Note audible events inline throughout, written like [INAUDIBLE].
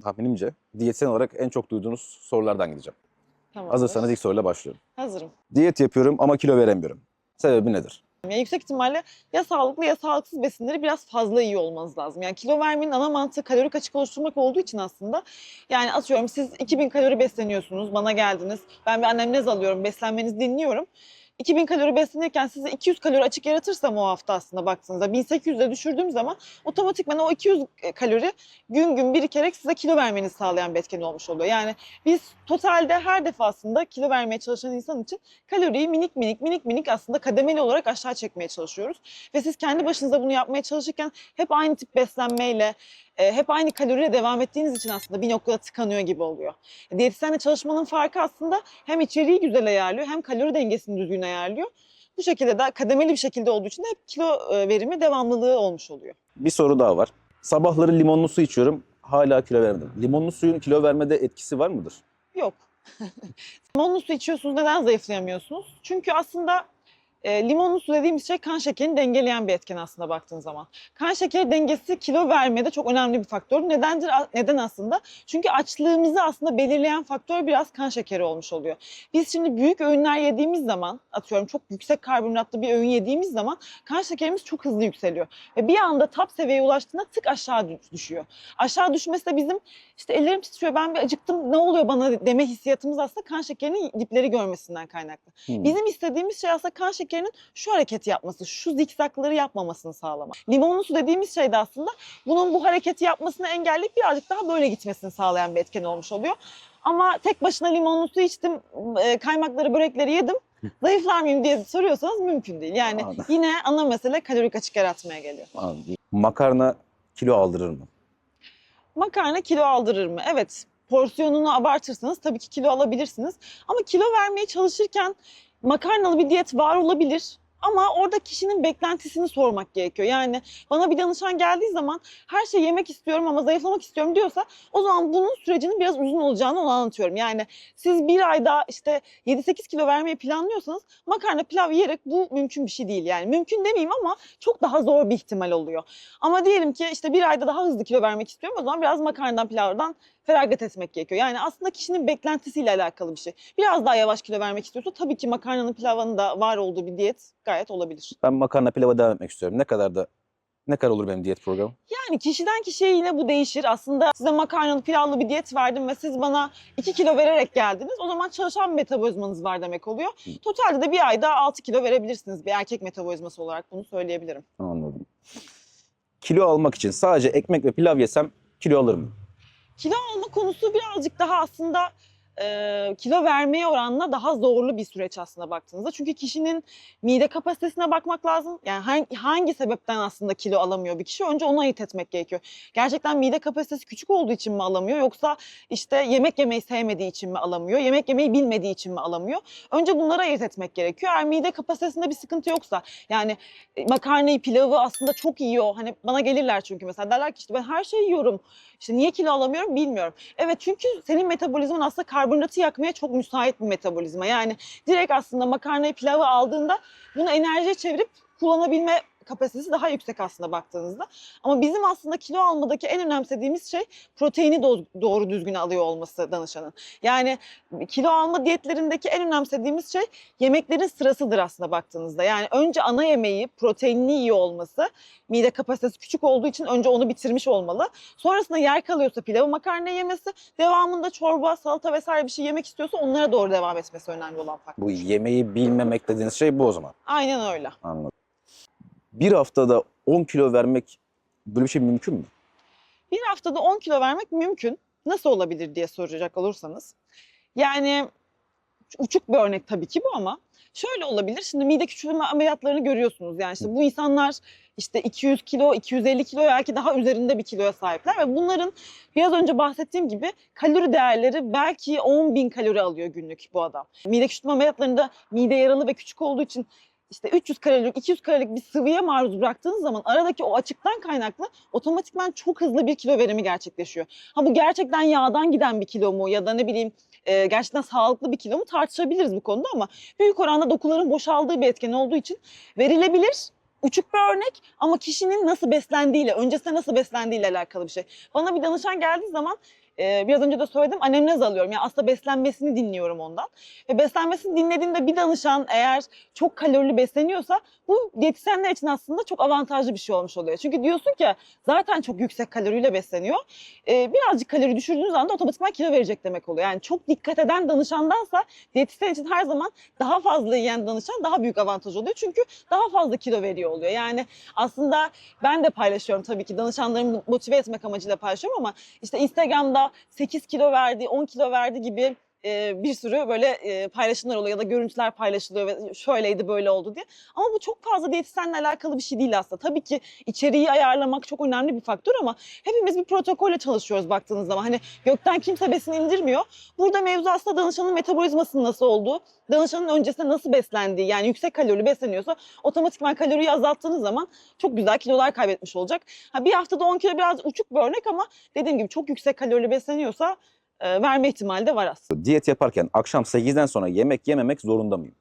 tahminimce diyetisyen olarak en çok duyduğunuz sorulardan gideceğim. Tamam. Hazırsanız ilk soruyla başlıyorum. Hazırım. Diyet yapıyorum ama kilo veremiyorum. Sebebi nedir? Ya yüksek ihtimalle ya sağlıklı ya sağlıksız besinleri biraz fazla iyi olmanız lazım. Yani kilo vermenin ana mantığı kalori açık oluşturmak olduğu için aslında yani atıyorum siz 2000 kalori besleniyorsunuz, bana geldiniz. Ben bir annemnez alıyorum, beslenmenizi dinliyorum. 2000 kalori beslenirken size 200 kalori açık yaratırsam o hafta aslında baktığınızda 1800'e düşürdüğüm zaman otomatikman o 200 kalori gün gün birikerek size kilo vermenizi sağlayan bir etken olmuş oluyor. Yani biz totalde her defasında kilo vermeye çalışan insan için kaloriyi minik minik minik minik aslında kademeli olarak aşağı çekmeye çalışıyoruz. Ve siz kendi başınıza bunu yapmaya çalışırken hep aynı tip beslenmeyle, e, hep aynı kaloriyle devam ettiğiniz için aslında bir noktada tıkanıyor gibi oluyor. Diyetisyenle çalışmanın farkı aslında hem içeriği güzel ayarlıyor hem kalori dengesini düzgün ayarlıyor. Bu şekilde de kademeli bir şekilde olduğu için de hep kilo e, verimi devamlılığı olmuş oluyor. Bir soru daha var. Sabahları limonlu su içiyorum. Hala kilo veremedim. Limonlu suyun kilo vermede etkisi var mıdır? Yok. [LAUGHS] limonlu su içiyorsunuz neden zayıflayamıyorsunuz? Çünkü aslında e, limonlu su dediğimiz şey kan şekerini dengeleyen bir etken aslında baktığın zaman. Kan şekeri dengesi kilo vermede çok önemli bir faktör. Nedendir? Neden aslında? Çünkü açlığımızı aslında belirleyen faktör biraz kan şekeri olmuş oluyor. Biz şimdi büyük öğünler yediğimiz zaman, atıyorum çok yüksek karbonhidratlı bir öğün yediğimiz zaman kan şekerimiz çok hızlı yükseliyor. Ve bir anda tap seviyeye ulaştığında tık aşağı düş- düşüyor. Aşağı düşmesi de bizim işte ellerim titriyor, ben bir acıktım, ne oluyor bana deme hissiyatımız aslında kan şekerinin dipleri görmesinden kaynaklı. Hmm. Bizim istediğimiz şey aslında kan şekerinin şu hareketi yapması, şu zikzakları yapmamasını sağlamak. Limonlu su dediğimiz şey de aslında bunun bu hareketi yapmasını engelleyip birazcık daha böyle gitmesini sağlayan bir etken olmuş oluyor. Ama tek başına limonlu su içtim, e, kaymakları, börekleri yedim. Zayıflar mıyım diye soruyorsanız mümkün değil. Yani Anladım. yine ana mesele kalorik açık yaratmaya geliyor. Anladım. Makarna kilo aldırır mı? Makarna kilo aldırır mı? Evet. Porsiyonunu abartırsanız tabii ki kilo alabilirsiniz. Ama kilo vermeye çalışırken makarnalı bir diyet var olabilir. Ama orada kişinin beklentisini sormak gerekiyor. Yani bana bir danışan geldiği zaman her şey yemek istiyorum ama zayıflamak istiyorum diyorsa o zaman bunun sürecinin biraz uzun olacağını ona anlatıyorum. Yani siz bir ayda işte 7-8 kilo vermeyi planlıyorsanız makarna pilav yiyerek bu mümkün bir şey değil. Yani mümkün demeyeyim ama çok daha zor bir ihtimal oluyor. Ama diyelim ki işte bir ayda daha hızlı kilo vermek istiyorum o zaman biraz makarnadan pilavdan feragat etmek gerekiyor. Yani aslında kişinin beklentisiyle alakalı bir şey. Biraz daha yavaş kilo vermek istiyorsa tabii ki makarnanın pilavının da var olduğu bir diyet gayet olabilir. Ben makarna pilava devam etmek istiyorum. Ne kadar da ne kadar olur benim diyet programım? Yani kişiden kişiye yine bu değişir. Aslında size makarnalı pilavlı bir diyet verdim ve siz bana 2 kilo vererek geldiniz. O zaman çalışan bir metabolizmanız var demek oluyor. Totalde de bir ayda 6 kilo verebilirsiniz bir erkek metabolizması olarak bunu söyleyebilirim. Anladım. Kilo almak için sadece ekmek ve pilav yesem kilo alırım. Kilo alma konusu birazcık daha aslında e, kilo vermeye oranla daha zorlu bir süreç aslında baktığınızda. Çünkü kişinin mide kapasitesine bakmak lazım. Yani hangi, hangi sebepten aslında kilo alamıyor bir kişi önce onu ayırt etmek gerekiyor. Gerçekten mide kapasitesi küçük olduğu için mi alamıyor yoksa işte yemek yemeyi sevmediği için mi alamıyor? Yemek yemeyi bilmediği için mi alamıyor? Önce bunları ayırt etmek gerekiyor. Eğer mide kapasitesinde bir sıkıntı yoksa yani e, makarnayı, pilavı aslında çok yiyor. Hani bana gelirler çünkü mesela derler ki işte ben her şeyi yiyorum. İşte niye kilo alamıyorum bilmiyorum. Evet çünkü senin metabolizman aslında karbonhidratı yakmaya çok müsait bir metabolizma. Yani direkt aslında makarnayı pilavı aldığında bunu enerjiye çevirip kullanabilme kapasitesi daha yüksek aslında baktığınızda. Ama bizim aslında kilo almadaki en önemsediğimiz şey proteini do- doğru düzgün alıyor olması danışanın. Yani kilo alma diyetlerindeki en önemsediğimiz şey yemeklerin sırasıdır aslında baktığınızda. Yani önce ana yemeği proteinli iyi olması, mide kapasitesi küçük olduğu için önce onu bitirmiş olmalı. Sonrasında yer kalıyorsa pilavı makarna yemesi, devamında çorba, salata vesaire bir şey yemek istiyorsa onlara doğru devam etmesi önemli olan faktör. Bu yemeği bilmemek dediğiniz şey bu o zaman. Aynen öyle. Anladım. Bir haftada 10 kilo vermek böyle bir şey mümkün mü? Bir haftada 10 kilo vermek mümkün. Nasıl olabilir diye soracak olursanız. Yani uçuk bir örnek tabii ki bu ama şöyle olabilir. Şimdi mide küçülme ameliyatlarını görüyorsunuz. Yani işte bu insanlar işte 200 kilo, 250 kilo belki daha üzerinde bir kiloya sahipler ve bunların biraz önce bahsettiğim gibi kalori değerleri belki 10 bin kalori alıyor günlük bu adam. Mide küçülme ameliyatlarında mide yaralı ve küçük olduğu için işte 300 kalorilik, 200 kalorilik bir sıvıya maruz bıraktığınız zaman aradaki o açıktan kaynaklı otomatikman çok hızlı bir kilo verimi gerçekleşiyor. Ha bu gerçekten yağdan giden bir kilo mu ya da ne bileyim e, gerçekten sağlıklı bir kilo mu tartışabiliriz bu konuda ama büyük oranda dokuların boşaldığı bir etken olduğu için verilebilir. Uçuk bir örnek ama kişinin nasıl beslendiğiyle, öncesinde nasıl beslendiğiyle alakalı bir şey. Bana bir danışan geldiği zaman e, biraz önce de söyledim anemnez alıyorum. Yani aslında beslenmesini dinliyorum ondan. Ve beslenmesini dinlediğimde bir danışan eğer çok kalorili besleniyorsa bu diyetisyenler için aslında çok avantajlı bir şey olmuş oluyor. Çünkü diyorsun ki zaten çok yüksek kaloriyle besleniyor. E, birazcık kalori düşürdüğünüz anda otomatikman kilo verecek demek oluyor. Yani çok dikkat eden danışandansa diyetisyen için her zaman daha fazla yiyen danışan daha büyük avantaj oluyor. Çünkü daha fazla kilo veriyor oluyor. Yani aslında ben de paylaşıyorum tabii ki danışanlarımı motive etmek amacıyla paylaşıyorum ama işte Instagram'da 8 kilo verdi, 10 kilo verdi gibi e, bir sürü böyle e, paylaşımlar oluyor ya da görüntüler paylaşılıyor ve şöyleydi böyle oldu diye. Ama bu çok fazla diyetisyenle alakalı bir şey değil aslında. Tabii ki içeriği ayarlamak çok önemli bir faktör ama hepimiz bir protokolle çalışıyoruz baktığınız zaman. Hani gökten kimse besin indirmiyor. Burada mevzu aslında danışanın metabolizmasının nasıl olduğu, danışanın öncesinde nasıl beslendiği yani yüksek kalorili besleniyorsa otomatikman kaloriyi azalttığınız zaman çok güzel kilolar kaybetmiş olacak. Ha, bir haftada 10 kilo biraz uçuk bir örnek ama dediğim gibi çok yüksek kalorili besleniyorsa verme ihtimali de var aslında. Diyet yaparken akşam 8'den sonra yemek yememek zorunda mıyım?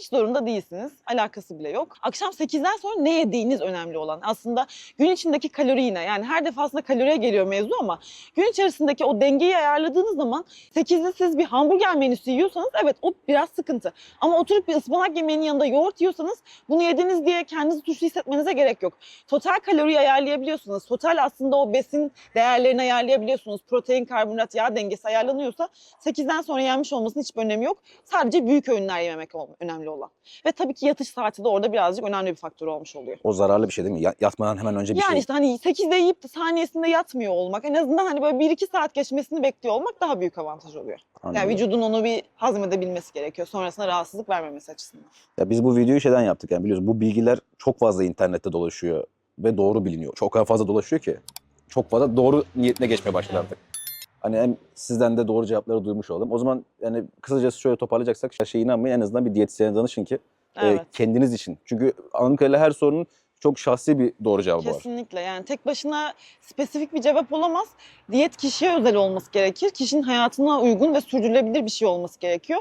Hiç zorunda değilsiniz. Alakası bile yok. Akşam 8'den sonra ne yediğiniz önemli olan. Aslında gün içindeki kalori yine yani her defasında kaloriye geliyor mevzu ama gün içerisindeki o dengeyi ayarladığınız zaman 8'de siz bir hamburger menüsü yiyorsanız evet o biraz sıkıntı. Ama oturup bir ıspanak yemeğinin yanında yoğurt yiyorsanız bunu yediniz diye kendinizi suçlu hissetmenize gerek yok. Total kaloriyi ayarlayabiliyorsunuz. Total aslında o besin değerlerini ayarlayabiliyorsunuz. Protein, karbonhidrat, yağ dengesi ayarlanıyorsa 8'den sonra yenmiş olmasının hiçbir önemi yok. Sadece büyük öğünler yememek ol- önemli olan. Ve tabii ki yatış saati de orada birazcık önemli bir faktör olmuş oluyor. O zararlı bir şey değil mi? Ya- Yatmadan hemen önce bir yani şey. işte hani 8'de yiyip de saniyesinde yatmıyor olmak, en azından hani böyle 1-2 saat geçmesini bekliyor olmak daha büyük avantaj oluyor. Yani Anladım. vücudun onu bir hazmedebilmesi gerekiyor. Sonrasında rahatsızlık vermemesi açısından. Ya biz bu videoyu şeyden yaptık yani biliyoruz bu bilgiler çok fazla internette dolaşıyor ve doğru biliniyor. Çok fazla dolaşıyor ki çok fazla doğru niyetine geçmeye başladı artık. Hani hem sizden de doğru cevapları duymuş oldum. O zaman yani kısacası şöyle toparlayacaksak her şeye inanmayın en azından bir diyetisyene danışın ki e, Evet. kendiniz için. Çünkü anladığım kadarıyla her sorunun çok şahsi bir doğru cevabı var. Kesinlikle yani tek başına spesifik bir cevap olamaz. Diyet kişiye özel olması gerekir. Kişinin hayatına uygun ve sürdürülebilir bir şey olması gerekiyor.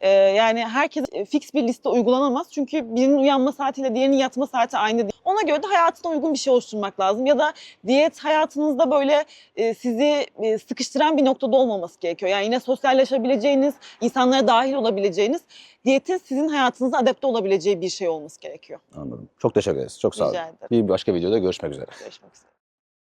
Ee, yani herkes e, fix bir liste uygulanamaz. Çünkü birinin uyanma saatiyle diğerinin yatma saati aynı değil. Ona göre de hayatına uygun bir şey oluşturmak lazım. Ya da diyet hayatınızda böyle e, sizi e, sıkıştıran bir noktada olmaması gerekiyor. Yani yine sosyalleşebileceğiniz, insanlara dahil olabileceğiniz, diyetin sizin hayatınıza adapte olabileceği bir şey olması gerekiyor. Anladım. Çok teşekkür ederiz. Çok sağ olun. Rica ederim. Bir başka videoda görüşmek üzere. Görüşmek üzere.